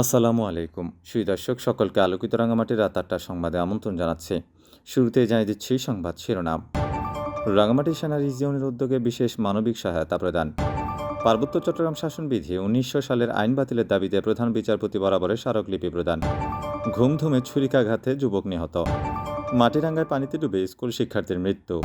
আসসালামু আলাইকুম। সুই দর্শক, সকলকে আলোকিত রাঙামাটির রাত আটটার সংবাদে আমন্ত্রণ জানাচ্ছে। শুরুতে জানিয়ে দিচ্ছি সংবাদ শিরোনাম। রাঙামাটি সেনা রিজিয়নের উদ্যোগে বিশেষ মানবিক সহায়তা প্রদান। পার্বত্য চট্টগ্রাম শাসনবিধি উনিশশো সালের আইন বাতিলের দাবিতে প্রধান বিচারপতি বরাবরের স্মারকলিপি প্রদান। ঘুমধুমে ছুরিকাঘাতে যুবক নিহত। মাটিরাঙ্গায় পানিতে ডুবে স্কুল শিক্ষার্থীর মৃত্যু।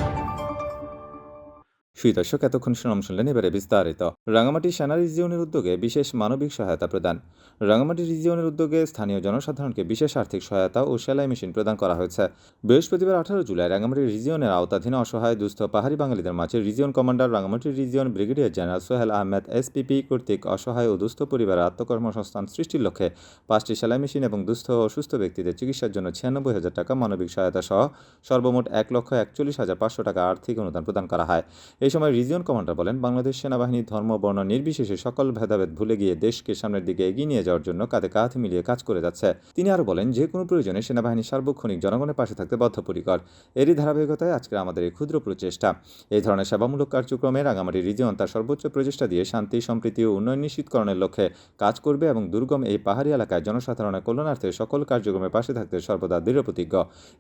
সুই দর্শক, এতক্ষণ শুনাম শুনলেন এবারে বিস্তারিত। রাঙামাটি সেনা রিজিয়নের উদ্যোগে বিশেষ মানবিক সহায়তা প্রদান। রাঙামাটি রিজিয়নের উদ্যোগে স্থানীয় জনসাধারণকে বিশেষ আর্থিক সহায়তা ও সেলাই মেশিন প্রদান করা হয়েছে। বৃহস্পতিবার আঠারো জুলাই রাঙামাটি রিজিয়নের আওতাধীন অসহায়, দুস্থ পাহাড়ি বাঙালিদের মাঝে region commander Rangamati region brigadier general Sohel Ahmed, SPP কর্তৃক অসহায় ও দুস্থ পরিবারের আত্মকর্মসংস্থান সৃষ্টির লক্ষ্যে পাঁচটি সেলাই মেশিন এবং দুস্থ ও অসুস্থ ব্যক্তিদের চিকিৎসার জন্য ছিয়ানব্বই হাজার টাকা মানবিক সহায়তা সহ সর্বমোট এক লক্ষ একচল্লিশ হাজার পাঁচশো টাকা আর্থিক অনুদান প্রদান করা হয়। এই সময় রিজিয়ন কমান্ডার বলেন, বাংলাদেশ সেনাবাহিনী ধর্ম, বর্ণ নির্বিশেষে সকল ভেদাভেদ ভুলে গিয়ে দেশকে সামনের দিকে এগিয়ে নিয়ে যাওয়ার জন্য কাঁধে কাঁধ মিলিয়ে কাজ করে যাচ্ছে। তিনি আরও বলেন, যে কোনো প্রয়োজনে সেনাবাহিনী সার্বক্ষণিক জনগণের পাশে থাকতে বদ্ধপরিকর। এরই ধারাবাহিকতায় আজকের আমাদের এই ক্ষুদ্র প্রচেষ্টা। এই ধরনের সেবামূলক কার্যক্রমে রাঙামাটি রিজিয়ন তার সর্বোচ্চ প্রচেষ্টা দিয়ে শান্তি, সম্প্রীতি ও উন্নয়ন নিশ্চিতকরণের লক্ষ্যে কাজ করবে এবং দুর্গম এই পাহাড়ি এলাকায় জনসাধারণের কল্যাণার্থে সকল কার্যক্রমের পাশে থাকতে সর্বদা দৃঢ়প্রতিজ্ঞ।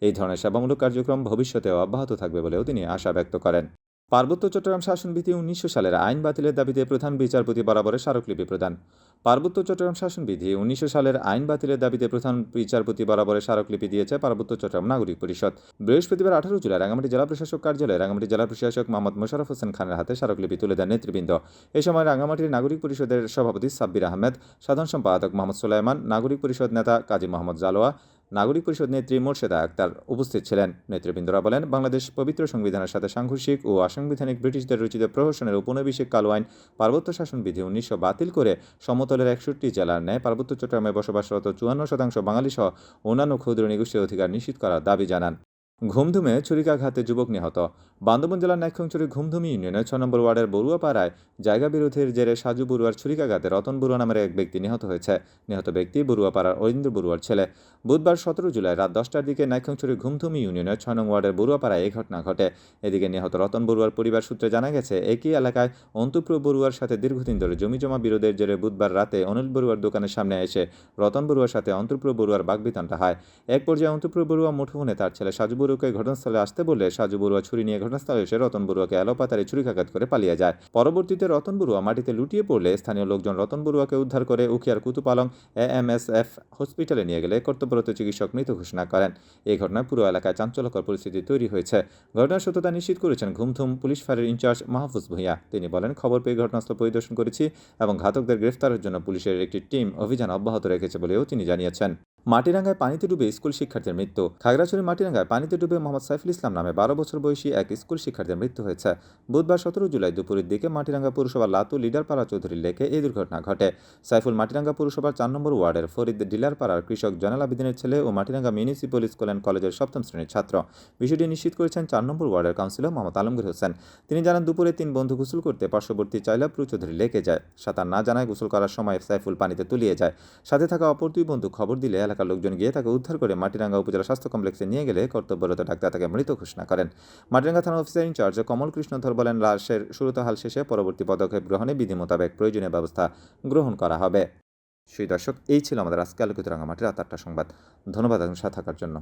এই ধরনের সেবামূলক কার্যক্রম ভবিষ্যতেও অব্যাহত থাকবে বলেও তিনি আশা ব্যক্ত করেন। পার্বত্য চট্টগ্রাম শাসনবিধি উনিশশো সালের আইন বাতিলের দাবিতে প্রধান বিচারপতি বরাবরের স্মারকলিপি প্রদান। পার্বত্য চট্টগ্রাম শাসনবিধি উনিশশো সালের আইন বাতিলের দাবিতে প্রধান বিচারপতি বরাবরের স্মারকলিপি দিয়েছে পার্বত্য চট্টগ্রাম নাগরিক পরিষদ। বৃহস্পতিবার আঠারো জুলাই রাঙামাটি জেলা প্রশাসক কার্যালয়ে রাঙামাটি জেলা প্রশাসক মোহাম্মদ মোশারফ হোসেন খানের হাতে স্মারকলিপি তুলে দেন নেতৃবৃন্দ। এ সময় রাঙামাটির নাগরিক পরিষদের সভাপতি সাব্বির আহমেদ, সাধারণ সম্পাদক মোহাম্মদ সুলাইমান, নাগরিক পরিষদ নেতা কাজী মোহাম্মদ জালোয়া নাগরিক পরিষদ নেত্রী মোর্শেদা আক্তার উপস্থিত ছিলেন। নেতৃবৃন্দরা বলেন, বাংলাদেশ পবিত্র সংবিধানের সাথে সাংঘর্ষিক ও অসাংবিধানিক ব্রিটিশদের রচিত প্রহসনের উপনিবেশিক কালো আইন পার্বত্য শাসনবিধি উনিশশো বাতিল করে সমতলের একষট্টি জেলার ন্যায় পার্বত্য চট্টগ্রামে বসবাসরত চুয়ান্ন শতাংশ বাঙালি সহ অন্যান্য ক্ষুদ্র নিগোষ্ঠীর অধিকার নিশ্চিত করার দাবি জানান। ঘুমধুমে ছুরিকাঘাতে যুবক নিহত। বান্দরবন জেলার নাইক্ষংচুরি ঘুমধুমি ইউনিয়নের ছ নম্বর ওয়ার্ডের বড়ুয়াপাড়ায় জায়গা বিরোধের জেরে সাজু বড়ুয়ার ছুরিকাঘাতে রতন বড়ুয়া নামের এক ব্যক্তি নিহত হয়েছে। নিহত ব্যক্তি বড়ুয়াপাড়ার অরিন্দ্র বড়ুয়ার ছেলে। বুধবার সতেরো জুলাই রাত দশটার দিকে নাইক্ষংচুরি ঘুমধুমি ইউনিয়নের ছয় নং ওয়ার্ডের বড়ুয়াপাড়ায় এই ঘটনা ঘটে। এদিকে নিহত রতন বড়ুয়ার পরিবার সূত্রে জানা গেছে, একই এলাকায় অন্তুপ্র বড়ুয়ার সাথে দীর্ঘদিন ধরে জমিজমা বিরোধের জেরে বুধবার রাতে অনিল বড়ুয়ার দোকানের সামনে এসে রতন বড়ুয়ার সাথে অন্তপ্র বড়ুয়ার বাগবিতণ্ডা হয়। এক পর্যায়ে অন্তপ্র বড়ুয়া মুঠোফোনে তার ছেলে সাজু বড়ুয়াকে ঘটনাস্থলে আসতে বললে সাজু বড়ুয়া ছুরি নিয়ে ঘটনাস্থলে এসে রতন বড়ুয়াকে এলোপাতারে ছুরিকাঘাত করে পালিয়ে যায়। পরবর্তীতে রতন বড়ুয়া মাটিতে লুটিয়ে পড়লে স্থানীয় লোকজন রতন বড়ুয়াকে উদ্ধার করে উখিয়ার কুতুপালং এএমএসএফ হসপিটালে নিয়ে গেলে কর্তব্যরত চিকিৎসক মৃত ঘোষণা করেন। এই ঘটনায় পুরো এলাকায় চাঞ্চল্যকর পরিস্থিতি তৈরি হয়েছে। ঘটনার সত্যতা নিশ্চিত করেছেন ঘুমথুম পুলিশ ফাঁড়ির ইনচার্জ মাহফুজ ভূঁইয়া। তিনি বলেন, খবর পেয়ে ঘটনাস্থল পরিদর্শন করেছি এবং ঘাতকদের গ্রেফতারের জন্য পুলিশের একটি টিম অভিযান অব্যাহত রেখেছে বলেও তিনি জানিয়েছেন। মাটিরাঙ্গায় পানিতে ডুবে স্কুল শিক্ষার্থীর মৃত্যু। খাগড়াছড়ি মাটিরাঙ্গায় পানিতে ডুবে মোহাম্মদ সাইফুল ইসলাম নামে বারো বছর বয়সী এক স্কুল শিক্ষার্থীর মৃত্যু হয়েছে। বুধবার সতেরো জুলাই দুপুরের দিকে মাটিরাঙ্গা পৌরসভার লাতু লিডারপাড়া চৌধুরীর লেকে এই দুর্ঘটনা ঘটে। সাইফুল মাটিরাঙ্গা পৌরসভার চার নম্বর ওয়ার্ডের ফরিদ ডিলারপাড়ার কৃষক জনাল আবিদিনের ছেলে ও মাটিরাঙ্গা মিউনিসিপ্যাল স্কুল অ্যান্ড কলেজের সপ্তম শ্রেণির ছাত্র। বিষয়টি নিশ্চিত করেছেন চার নম্বর ওয়ার্ডের কাউন্সিলর মোহাম্মদ আলমগীর হোসেন। তিনি জানান, দুপুরে তিন বন্ধু গোসল করতে পার্শ্ববর্তী চাইলাপুর চৌধুরী লেকে যায়। সাঁতার না জানায় গোসল করার সময় সাইফুল পানিতে তলিয়ে যায়। সাথে থাকা অপর দুই বন্ধু খবর দিলে এলাকার লোকজন গিয়ে তাকে উদ্ধার করে মাটিরাঙ্গা উপজেলা স্বাস্থ্য কমপ্লেক্সে নিয়ে গেলে কর্তব্যরত ডাক্তার তাকে মৃত ঘোষণা করেন। মাটিরাঙ্গা থানা অফিসার ইনচার্জ কমল কৃষ্ণধর বলেন, লাশের শুরুতহাল শেষে পরবর্তী পদক্ষেপ গ্রহণে বিধি মোতাবেক প্রয়োজনীয় ব্যবস্থা গ্রহণ করা হবে। সেই দর্শক, এই ছিল আমাদের আজকে আলোকিত রাঙামাটির রাত সংবাদ। ধন্যবাদ এবং সাথে থাকার জন্য।